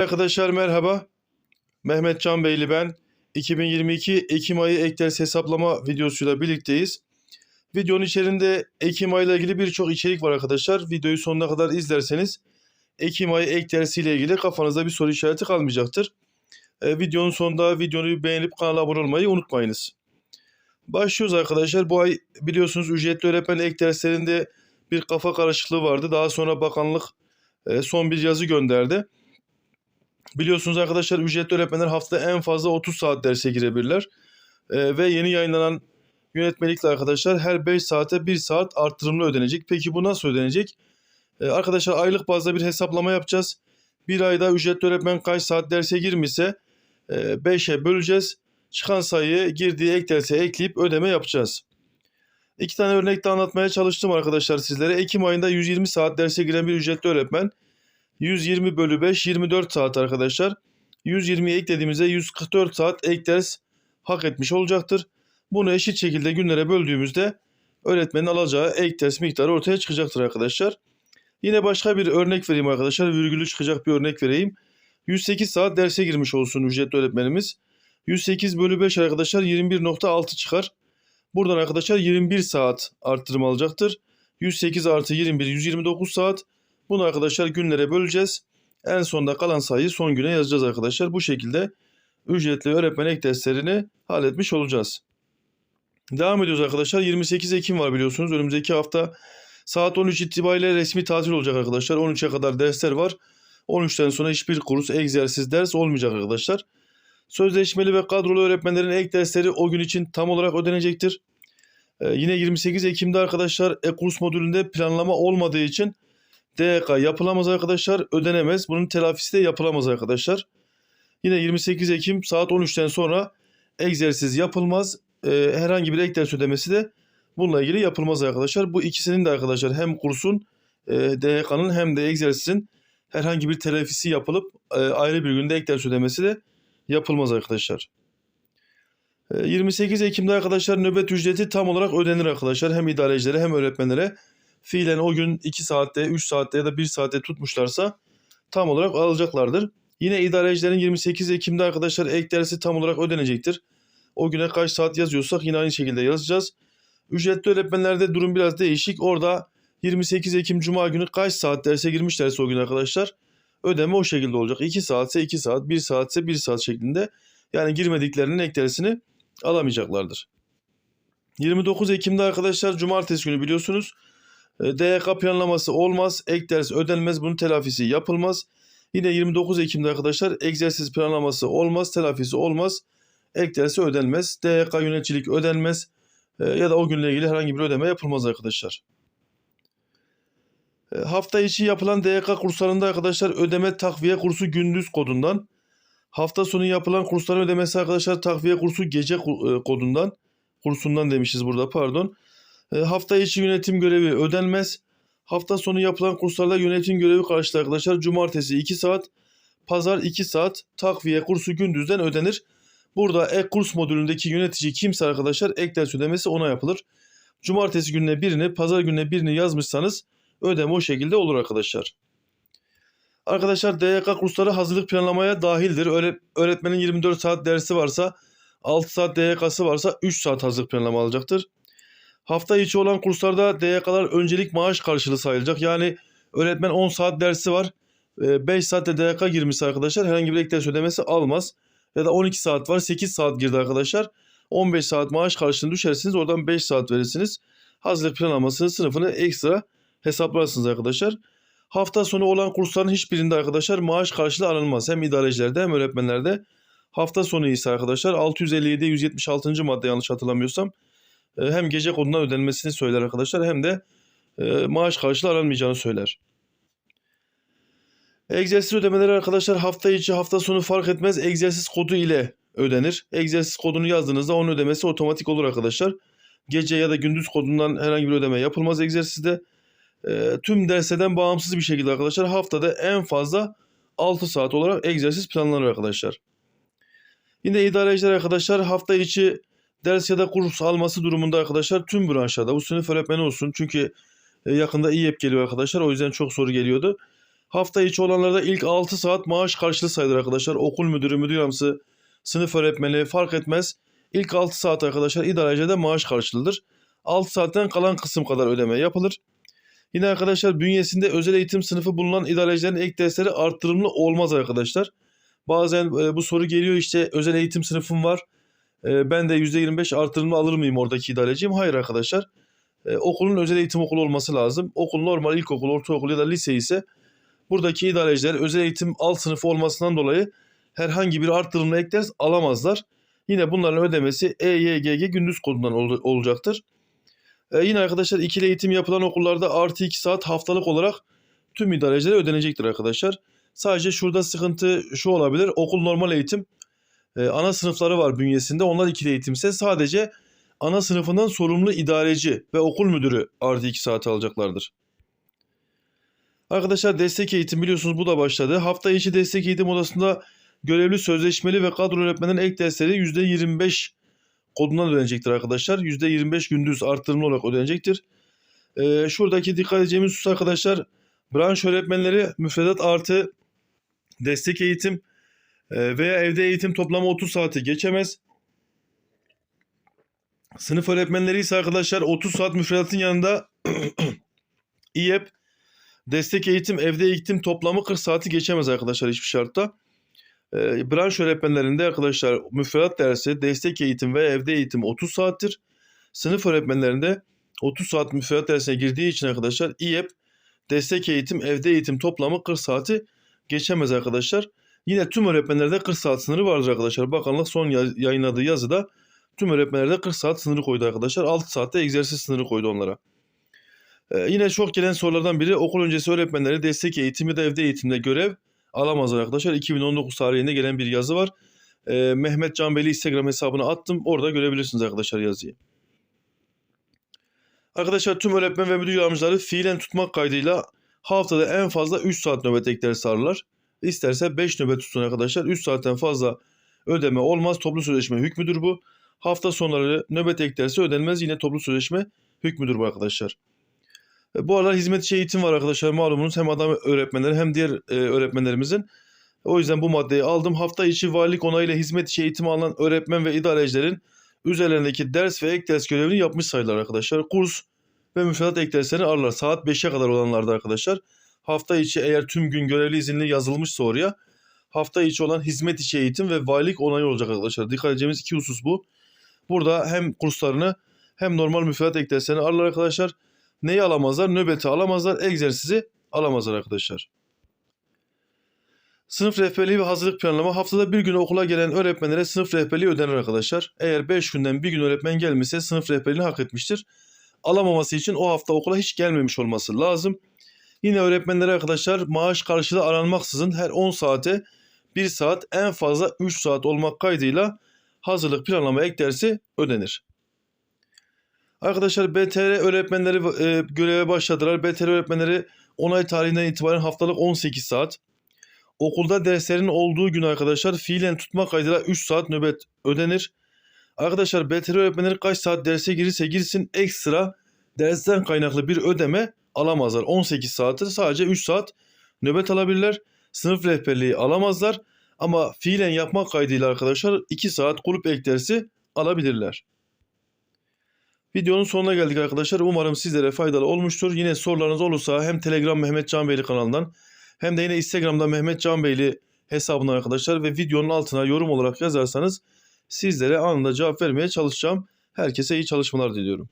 Arkadaşlar merhaba. Mehmet Can Beyli ben. 2022 Ekim ayı ek hesaplama videosuyla birlikteyiz. Videonun içerisinde Ekim ayı ile ilgili birçok içerik var arkadaşlar. Videoyu sonuna kadar izlerseniz Ekim ayı ek dersiyle ilgili kafanızda bir soru işareti kalmayacaktır. Ee, videonun sonunda videoyu beğenip kanala abone olmayı unutmayınız. Başlıyoruz arkadaşlar. Bu ay biliyorsunuz ücretli öğretmen ek derslerinde bir kafa karışıklığı vardı. Daha sonra bakanlık e, son bir yazı gönderdi. Biliyorsunuz arkadaşlar ücretli öğretmenler haftada en fazla 30 saat derse girebilirler. Ee, ve yeni yayınlanan yönetmelikle arkadaşlar her 5 saate 1 saat artırımlı ödenecek. Peki bu nasıl ödenecek? Ee, arkadaşlar aylık bazda bir hesaplama yapacağız. Bir ayda ücretli öğretmen kaç saat derse girmişse 5'e böleceğiz. Çıkan sayıyı girdiği ek derse ekleyip ödeme yapacağız. İki tane örnekte anlatmaya çalıştım arkadaşlar sizlere. Ekim ayında 120 saat derse giren bir ücretli öğretmen 120 bölü 5 24 saat arkadaşlar. 120'yi eklediğimizde 144 saat ek ders hak etmiş olacaktır. Bunu eşit şekilde günlere böldüğümüzde öğretmenin alacağı ek ders miktarı ortaya çıkacaktır arkadaşlar. Yine başka bir örnek vereyim arkadaşlar. Virgülü çıkacak bir örnek vereyim. 108 saat derse girmiş olsun ücretli öğretmenimiz. 108 bölü 5 arkadaşlar 21.6 çıkar. Buradan arkadaşlar 21 saat arttırım alacaktır. 108 artı 21 129 saat. Bunu arkadaşlar günlere böleceğiz. En sonda kalan sayıyı son güne yazacağız arkadaşlar. Bu şekilde ücretli öğretmen ek derslerini halletmiş olacağız. Devam ediyoruz arkadaşlar. 28 Ekim var biliyorsunuz. Önümüzdeki hafta saat 13 itibariyle resmi tatil olacak arkadaşlar. 13'e kadar dersler var. 13'ten sonra hiçbir kurs, egzersiz, ders olmayacak arkadaşlar. Sözleşmeli ve kadrolu öğretmenlerin ek dersleri o gün için tam olarak ödenecektir. Ee, yine 28 Ekim'de arkadaşlar e-kurs modülünde planlama olmadığı için DYK yapılamaz arkadaşlar. Ödenemez. Bunun telafisi de yapılamaz arkadaşlar. Yine 28 Ekim saat 13'ten sonra egzersiz yapılmaz. Ee, herhangi bir ek ders ödemesi de bununla ilgili yapılmaz arkadaşlar. Bu ikisinin de arkadaşlar hem kursun e, DYK'nın hem de egzersizin herhangi bir telafisi yapılıp e, ayrı bir günde ek ders ödemesi de yapılmaz arkadaşlar. E, 28 Ekim'de arkadaşlar nöbet ücreti tam olarak ödenir arkadaşlar. Hem idarecilere hem öğretmenlere fiilen o gün 2 saatte, 3 saatte ya da 1 saatte tutmuşlarsa tam olarak alacaklardır. Yine idarecilerin 28 Ekim'de arkadaşlar ek dersi tam olarak ödenecektir. O güne kaç saat yazıyorsak yine aynı şekilde yazacağız. Ücretli öğretmenlerde durum biraz değişik. Orada 28 Ekim Cuma günü kaç saat derse girmişlerse o gün arkadaşlar ödeme o şekilde olacak. 2 saatse 2 saat, 1 saatse 1 saat şeklinde. Yani girmediklerinin ek dersini alamayacaklardır. 29 Ekim'de arkadaşlar cumartesi günü biliyorsunuz DYK planlaması olmaz, ek ders ödenmez, bunun telafisi yapılmaz. Yine 29 Ekim'de arkadaşlar egzersiz planlaması olmaz, telafisi olmaz, ek dersi ödenmez, DYK yöneticilik ödenmez e, ya da o günle ilgili herhangi bir ödeme yapılmaz arkadaşlar. E, Hafta içi yapılan DYK kurslarında arkadaşlar ödeme takviye kursu gündüz kodundan. Hafta sonu yapılan kursların ödemesi arkadaşlar takviye kursu gece e, kodundan. Kursundan demişiz burada pardon. E, hafta içi yönetim görevi ödenmez. Hafta sonu yapılan kurslarda yönetim görevi karşılığı arkadaşlar cumartesi 2 saat, pazar 2 saat takviye kursu gündüzden ödenir. Burada ek kurs modülündeki yönetici kimse arkadaşlar ek ders ödemesi ona yapılır. Cumartesi gününe birini, pazar gününe birini yazmışsanız ödeme o şekilde olur arkadaşlar. Arkadaşlar DYK kursları hazırlık planlamaya dahildir. Öğre- öğretmenin 24 saat dersi varsa 6 saat DYK'sı varsa 3 saat hazırlık planlama alacaktır. Hafta içi olan kurslarda DYK'lar öncelik maaş karşılığı sayılacak. Yani öğretmen 10 saat dersi var. 5 saatte DYK girmiş arkadaşlar. Herhangi bir ek ders ödemesi almaz. Ya da 12 saat var 8 saat girdi arkadaşlar. 15 saat maaş karşılığını düşersiniz. Oradan 5 saat verirsiniz. Hazırlık planlamasını sınıfını ekstra hesaplarsınız arkadaşlar. Hafta sonu olan kursların hiçbirinde arkadaşlar maaş karşılığı alınmaz. Hem idarecilerde hem öğretmenlerde. Hafta sonu ise arkadaşlar 657 176. madde yanlış hatırlamıyorsam hem gece kodundan ödenmesini söyler arkadaşlar hem de e, maaş karşılığı alınmayacağını söyler. Egzersiz ödemeleri arkadaşlar hafta içi hafta sonu fark etmez egzersiz kodu ile ödenir. Egzersiz kodunu yazdığınızda onun ödemesi otomatik olur arkadaşlar. Gece ya da gündüz kodundan herhangi bir ödeme yapılmaz egzersizde. E, tüm derseden bağımsız bir şekilde arkadaşlar haftada en fazla 6 saat olarak egzersiz planlanır arkadaşlar. Yine idareciler arkadaşlar hafta içi ders ya da kurs alması durumunda arkadaşlar tüm branşlarda bu sınıf öğretmeni olsun çünkü e, yakında İYEP geliyor arkadaşlar o yüzden çok soru geliyordu. Hafta içi olanlarda ilk 6 saat maaş karşılığı sayılır arkadaşlar. Okul müdürü, müdür yardımcısı, sınıf öğretmeni fark etmez. İlk 6 saat arkadaşlar idarecede maaş karşılığıdır. 6 saatten kalan kısım kadar ödeme yapılır. Yine arkadaşlar bünyesinde özel eğitim sınıfı bulunan idarecilerin ek dersleri arttırımlı olmaz arkadaşlar. Bazen e, bu soru geliyor işte özel eğitim sınıfım var. E, ben de %25 artırımlı alır mıyım oradaki idareciyim? Hayır arkadaşlar. E, okulun özel eğitim okulu olması lazım. Okul normal ilkokul, ortaokul ya da lise ise buradaki idareciler özel eğitim alt sınıfı olmasından dolayı herhangi bir arttırımlı ek alamazlar. Yine bunların ödemesi EYGG gündüz kodundan ol- olacaktır. E, yine arkadaşlar ikili eğitim yapılan okullarda artı 2 saat haftalık olarak tüm idarecilere ödenecektir arkadaşlar. Sadece şurada sıkıntı şu olabilir. Okul normal eğitim e, ana sınıfları var bünyesinde. Onlar ikili eğitimse sadece ana sınıfından sorumlu idareci ve okul müdürü artı 2 saat alacaklardır. Arkadaşlar destek eğitim biliyorsunuz bu da başladı. Hafta içi destek eğitim odasında görevli sözleşmeli ve kadro öğretmenlerin ek dersleri %25 kodundan ödenecektir arkadaşlar. %25 gündüz arttırımlı olarak ödenecektir. Ee, şuradaki dikkat edeceğimiz husus arkadaşlar branş öğretmenleri müfredat artı destek eğitim veya evde eğitim toplamı 30 saati geçemez. Sınıf öğretmenleri ise arkadaşlar 30 saat müfredatın yanında İEP destek eğitim evde eğitim toplamı 40 saati geçemez arkadaşlar hiçbir şartta. E, branş öğretmenlerinde arkadaşlar müfredat dersi, destek eğitim ve evde eğitim 30 saattir. Sınıf öğretmenlerinde 30 saat müfredat dersine girdiği için arkadaşlar İEP, destek eğitim, evde eğitim toplamı 40 saati geçemez arkadaşlar. Yine tüm öğretmenlerde 40 saat sınırı vardır arkadaşlar. Bakanlık son ya- yayınladığı yazıda tüm öğretmenlerde 40 saat sınırı koydu arkadaşlar. 6 saatte egzersiz sınırı koydu onlara. Ee, yine çok gelen sorulardan biri okul öncesi öğretmenleri destek eğitim ya da evde eğitimde görev alamazlar arkadaşlar. 2019 tarihinde gelen bir yazı var. Ee, Mehmet Can Beyli Instagram hesabına attım. Orada görebilirsiniz arkadaşlar yazıyı. Arkadaşlar tüm öğretmen ve müdür yardımcıları fiilen tutmak kaydıyla haftada en fazla 3 saat nöbet ek ders alırlar. İsterse 5 nöbet tutsun arkadaşlar. 3 saatten fazla ödeme olmaz. Toplu sözleşme hükmüdür bu. Hafta sonları nöbet ek dersi ödenmez. Yine toplu sözleşme hükmüdür bu arkadaşlar. E, Bu aralar hizmet içi eğitim var arkadaşlar malumunuz hem adam öğretmenleri hem diğer e, öğretmenlerimizin. O yüzden bu maddeyi aldım. Hafta içi valilik onayıyla hizmet içi eğitim alan öğretmen ve idarecilerin üzerlerindeki ders ve ek ders görevini yapmış sayılır arkadaşlar. Kurs ve müfredat ek derslerini alırlar. Saat 5'e kadar olanlarda arkadaşlar. Hafta içi eğer tüm gün görevli izinli yazılmışsa oraya hafta içi olan hizmet içi eğitim ve valilik onayı olacak arkadaşlar. Dikkat edeceğimiz iki husus bu. Burada hem kurslarını hem normal müfredat ek derslerini alırlar arkadaşlar. Neyi alamazlar? Nöbeti alamazlar, egzersizi alamazlar arkadaşlar. Sınıf rehberliği ve hazırlık planlama haftada bir gün okula gelen öğretmenlere sınıf rehberliği ödenir arkadaşlar. Eğer 5 günden bir gün öğretmen gelmişse sınıf rehberliğini hak etmiştir. Alamaması için o hafta okula hiç gelmemiş olması lazım. Yine öğretmenlere arkadaşlar maaş karşılığı aranmaksızın her 10 saate 1 saat en fazla 3 saat olmak kaydıyla hazırlık planlama ek dersi ödenir. Arkadaşlar BTR öğretmenleri e, göreve başladılar. BTR öğretmenleri onay tarihinden itibaren haftalık 18 saat. Okulda derslerin olduğu gün arkadaşlar fiilen tutma kaydıyla 3 saat nöbet ödenir. Arkadaşlar BTR öğretmenleri kaç saat derse girirse girsin ekstra dersten kaynaklı bir ödeme alamazlar. 18 saati sadece 3 saat nöbet alabilirler. Sınıf rehberliği alamazlar. Ama fiilen yapmak kaydıyla arkadaşlar 2 saat kulüp ek dersi alabilirler. Videonun sonuna geldik arkadaşlar. Umarım sizlere faydalı olmuştur. Yine sorularınız olursa hem Telegram Mehmet Can Beyli kanalından hem de yine Instagram'da Mehmet Can Beyli hesabından arkadaşlar ve videonun altına yorum olarak yazarsanız sizlere anında cevap vermeye çalışacağım. Herkese iyi çalışmalar diliyorum.